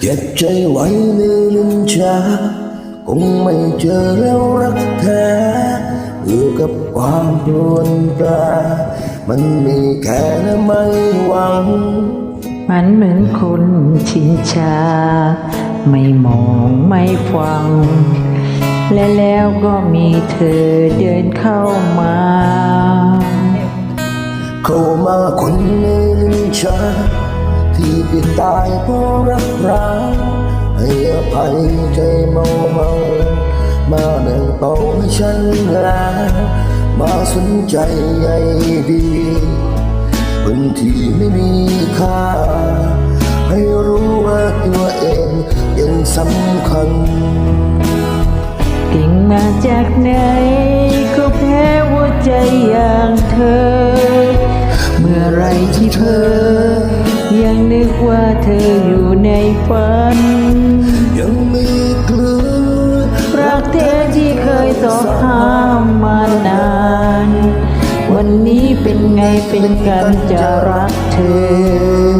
เก็บใจไว้ในลิ้นชาคงไม่เจอแล้วรักแท้อยู่กับความรวนกลามันมีแค่ไม่หวัง มันเหมือนคนชินชา ไม่มองไม่ฟัง และแล้วก็มีเธอเดินเข้ามา เข้ามาคนในลิ้นชาที่ปิดตายเพราะรักร้าให้อภัยใจเมาเมามาแบ่งเบาให้ฉันแล้วมาสนใจใยดีคนที่ไม่มีค่า ให้รู้ว่าตัวเองยังสำคัญ เก่งมาจากไหน ก็แพ้หัวใจอย่างเธอ เมื่อไรที่เธอ ยังนึกว่าเธออยู่ในฝัน ยังมีกลือรักเธอที่เคยสอบหามานาน วันนี้เป็นไงเป็นกันจะรักเธอ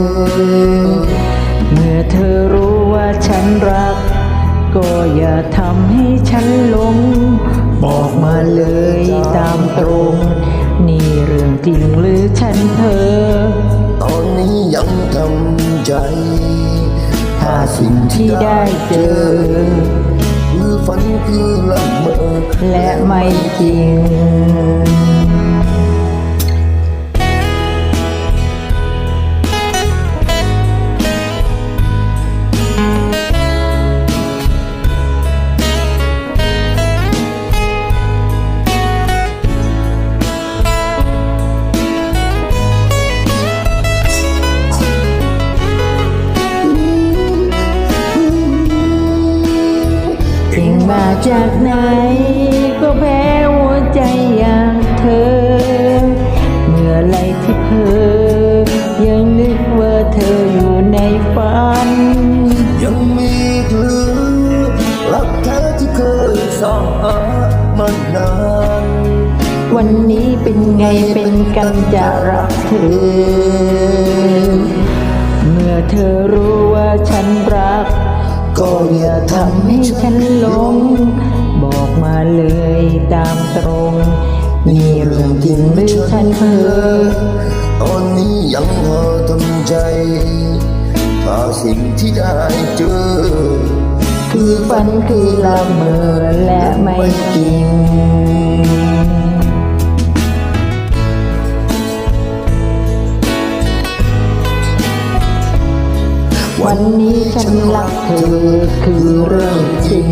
งจริงหรือฉันเธอ ตอนนี้ยังทำใจ ถ้าสิ่งที่ได้เจอ คือฝันคือละเมอและไม่จริง จากไหนก็แพ้หัวใจอย่างเธอ เมื่อไรที่เพอยังนึกว่าเธออยู่ในฝัน ยังมีเกลือรักแท้ที่เคยสอหามานาน วันนี้เป็นไงเป็นกันจะรักเธอ เมื่อเธอรู้ว่าฉันรัก ก็อย่าทำให้ฉันนหลง กินไม่ฉันเธอตอนนี้ยังพอทำใจถ้าสิ่งที่ได้เจอ คือฝันคือละเมอและไม่จริงวันนี้ฉันรักเธอคือเรื่องจริง